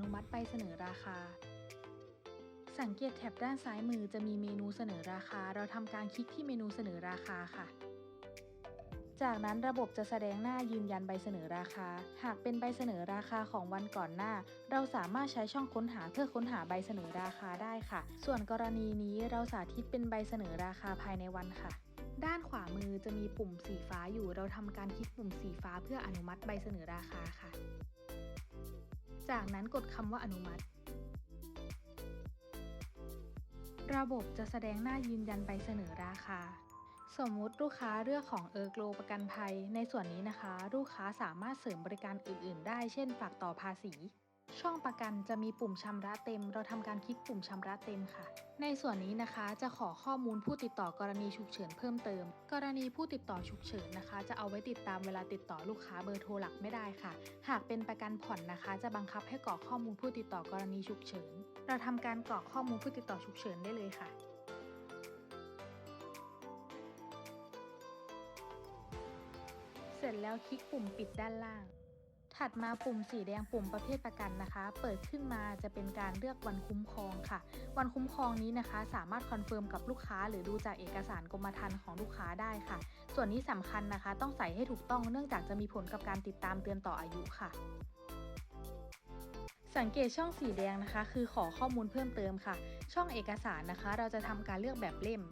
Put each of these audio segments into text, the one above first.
นุมัติใบเสนอราคา สังเกตแถบด้านซ้ายมือจะมีเมนูเสนอราคา เราทำการคลิกที่เมนูเสนอราคาค่ะ จากนั้นระบบจะแสดงหน้ายืนยันใบเสนอราคา หากเป็นใบเสนอราคาของวันก่อนหน้า เราสามารถใช้ช่องค้นหาเพื่อค้นหาใบเสนอราคาได้ค่ะ ส่วนกรณีนี้เราสาธิตเป็นใบเสนอราคาภายในวันค่ะด้านขวามือจะมีปุ่มสีฟ้าอยู่ เราทำการคลิกปุ่มสีฟ้าเพื่ออนุมัติใบเสนอราคาค่ะ จากนั้นกดคำว่าอนุมัติ ระบบจะแสดงหน้ายืนยันใบเสนอราคา สมมุติลูกค้าเลือกของเออร์โกลประกันภัย ในส่วนนี้นะคะ ลูกค้าสามารถเสริมบริการอื่น ๆ ได้ เช่นฝากต่อภาษี ช่องประกันจะมีปุ่มชำระเต็ม เราทำการคลิกปุ่มชำระเต็มค่ะ ในส่วนนี้นะคะ จะขอข้อมูลผู้ติดต่อกรณีฉุกเฉินเพิ่มเติม กรณีผู้ติดต่อฉุกเฉินนะคะ จะเอาไว้ติดตามเวลาติดต่อลูกค้าเบอร์โทรหลักไม่ได้ค่ะ หากเป็นประกันผ่อนนะคะ จะบังคับให้กรอกข้อมูลผู้ติดต่อกรณีฉุกเฉิน เราทำการกรอกข้อมูลผู้ติดต่อฉุกเฉินได้เลยค่ะเสร็จแล้วคลิกปุ่มปิดด้านล่าง ถัดมาปุ่มสีแดงปุ่มประเภทประกันนะคะ เปิดขึ้นมาจะเป็นการเลือกวันคุ้มครองค่ะ วันคุ้มครองนี้นะคะ สามารถคอนเฟิร์มกับลูกค้า หรือดูจากเอกสารกรมธรรม์ของลูกค้าได้ค่ะ ส่วนนี้สำคัญนะคะ ต้องใส่ให้ถูกต้องเนื่องจากจะมีผลกับการติดตามเตือนต่ออายุค่ะสังเกตช่องสีแดงนะคะ คือขอข้อมูลเพิ่มเติมค่ะ ช่องเอกสารนะคะ เราจะทำการเลือกแบบเล่ม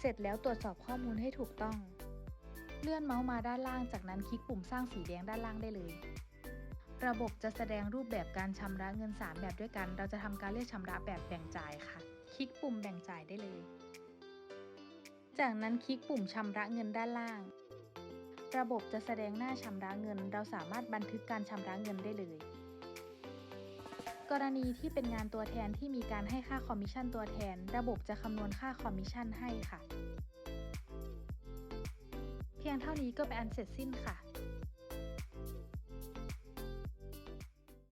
เสร็จแล้วตรวจสอบข้อมูลให้ถูกต้อง เลื่อนเมาส์มาด้านล่างจากนั้นคลิกปุ่มสร้างสีแดงด้านล่างได้เลย ระบบจะแสดงรูปแบบการชำระเงิน 3 แบบด้วยกัน เราจะทำการเลือกชำระแบบแบ่งจ่ายค่ะ คลิกปุ่มแบ่งจ่ายได้เลย จากนั้นคลิกปุ่มชำระเงินด้านล่าง ระบบจะแสดงหน้าชำระเงิน เราสามารถบันทึกการชำระเงินได้เลยกรณีที่เป็นงานตัวแทนที่มีการให้ค่าคอมมิชชั่นตัวแทน ระบบจะคำนวณค่าคอมมิชชั่นให้ค่ะ เพียงเท่านี้ก็เป็นอันเสร็จสิ้นค่ะ